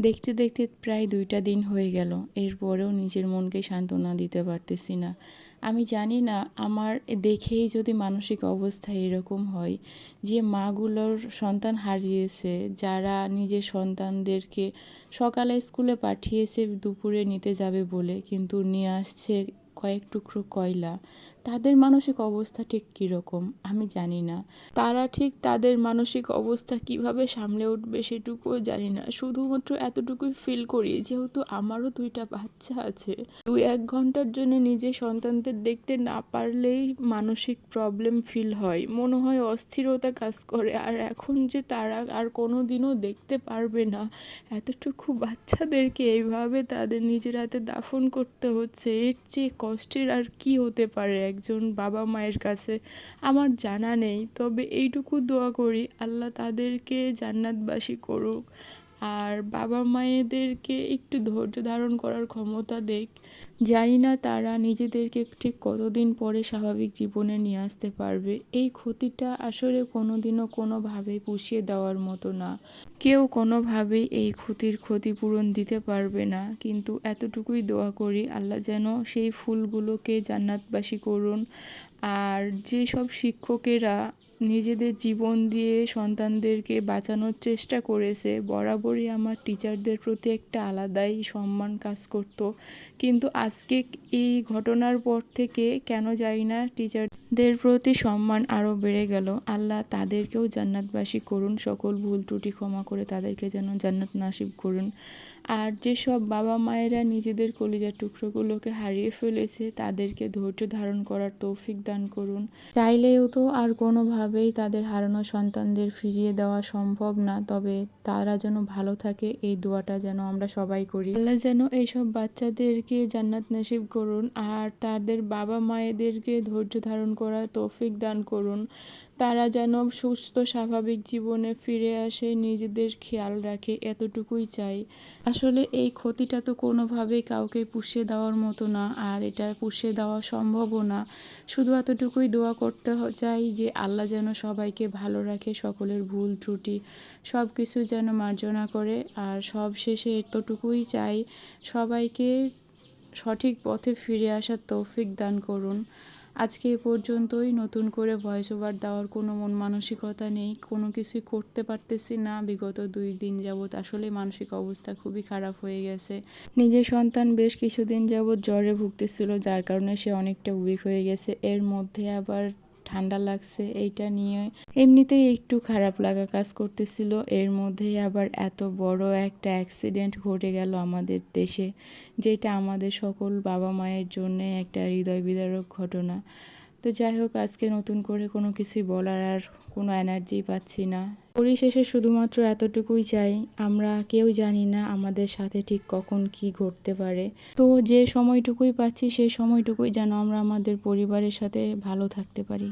দেখতে দেখতে প্রায় দুইটা দিন হয়ে গেল। এরপরেও নিজের মনকে সান্ত্বনা দিতে পারতেছি না। আমি জানি না, আমার দেখেই যদি মানসিক অবস্থা এরকম হয়, যে মাগুলোর সন্তান হারিয়েছে, যারা নিজের সন্তানদেরকে সকালে স্কুলে পাঠিয়েছে, দুপুরে নিতে যাবে বলে, কিন্তু নিয়ে আসছে কয়েক টুকরো কয়লা তাদের মানসিক অবস্থা ঠিক কীরকম? আমি জানি না। তারা ঠিক তাদের মানসিক অবস্থা কীভাবে সামলে উঠবে সেটুকুও জানি না। শুধুমাত্র এতটুকুই ফিল করি, যেহেতু আমারও দুইটা বাচ্চা আছে। দুই এক ঘণ্টার জন্য নিজের সন্তানদের দেখতে না পারলেই মানসিক প্রবলেম ফিল হয়। মনে হয় অস্থিরতা কাজ করে। আর এখন যে তারা আর কোনো দিনও দেখতে পারবে না, এতটুকু বাচ্চাদেরকে এইভাবে তাদের নিজের হাতে দাফন করতে হচ্ছে, এর চেয়ে কষ্টের আর কি হতে পারে একজন বাবা মায়ের কাছে আমার জানা নেই। তবে এইটুকু দোয়া করি, আল্লাহ তাদেরকে জান্নাতবাসী করুক। আর বাবা মায়েদেরকে একটু ধৈর্য ধারণ করার ক্ষমতা দেখ। জানি না তারা নিজেদেরকে ঠিক কতদিন পরে স্বাভাবিক জীবনে নিয়ে আসতে পারবে। এই ক্ষতিটা আসলে কোনোদিনও কোনোভাবেই পুষিয়ে দেওয়ার মতো না। কেউ কোনোভাবেই এই ক্ষতির ক্ষতিপূরণ দিতে পারবে না। কিন্তু এতটুকুই দোয়া করি, আল্লাহ যেন সেই ফুলগুলোকে জান্নাতবাসী করুন। আর যেসব শিক্ষকেরা নিজেদের জীবন দিয়ে সন্তানদেরকে বাঁচানোর চেষ্টা করেছে। বরাবরই আমার টিচারদের প্রতি একটা আলাদাই সম্মান কাজ করত। কিন্তু আজকে এই ঘটনার পর থেকে কেন জানি না টিচারদের প্রতি সম্মান আরও বেড়ে গেল। আল্লাহ তাদেরকেও জান্নাতবাসী করুন, সকল ভুল ত্রুটি ক্ষমা করে তাদেরকে যেন জান্নাত নাসিব করুন। আর যেসব বাবা মায়েরা নিজেদের কলিজার টুকরোগুলোকে হারিয়ে ফেলেছে, তাদেরকে ধৈর্য ধারণ করার তৌফিক দান করুন। চাইলেও তো আর কোনোভাবেই তাদের হারানো সন্তানদের ফিরিয়ে দেওয়া সম্ভব না, তবে তারা যেন ভালো থাকে, এই দোয়াটা যেন আমরা সবাই করি। আল্লাহ যেন এইসব বাচ্চাদেরকে জান্নাত নসিব করুন, আর তাদের বাবা মায়েদেরকে ধৈর্য ধারণ করার তৌফিক দান করুন। তারা যেন সুস্থ, স্বাভাবিক জীবনে ফিরে আসে, নিজেদের খেয়াল রাখে, এতটুকুই চাই। আসলে এই ক্ষতিটা তো কোনোভাবেই কাউকে পুষে দেওয়ার মতো না, আর এটা পুষিয়ে দেওয়া সম্ভবও না। শুধু এতটুকুই দোয়া করতে চাই যে আল্লাহ যেন সবাইকে ভালো রাখে, সকলের ভুল, ত্রুটি সব কিছু যেন মার্জনা করে, আর সব শেষে এতটুকুই চাই সবাইকে সঠিক পথে ফিরে আসার তৌফিক দান করুন। আজকে এ পর্যন্তই। নতুন করে ভয়েস ওভার দেওয়ার কোনো মন মানসিকতা নেই। কোনো কিছুই করতে পারতেছি না। বিগত দুই দিন যাবৎ আসলে মানসিক অবস্থা খুবই খারাপ হয়ে গেছে। নিজের সন্তান বেশ কিছুদিন যাবৎ জ্বরে ভুগতেছিল, যার কারণে সে অনেকটা উইক হয়ে গেছে। এর মধ্যে আবার ঠান্ডা লাগছে, এইটা নিয়ে। এমনিতেই একটু খারাপ লাগা কাজ করতেছিল। এর মধ্যেই আবার এত বড় একটা অ্যাক্সিডেন্ট ঘটে গেল আমাদের দেশে, যেটা আমাদের সকল বাবা মায়ের জন্য একটা হৃদয় বিদারক ঘটনা। তো যাই হোক, আজকে নতুন করে কোনো কিছুই বলার আর কোনো এনার্জি পাচ্ছি না। পরিশেষে শুধুমাত্র এতটুকুই চাই, আমরা কেউ জানি না আমাদের সাথে ঠিক কখন কি ঘটতে পারে। তো যে সময়টুকুই পাচ্ছি সেই সময়টুকুই যেন আমরা আমাদের পরিবারের সাথে ভালো থাকতে পারি।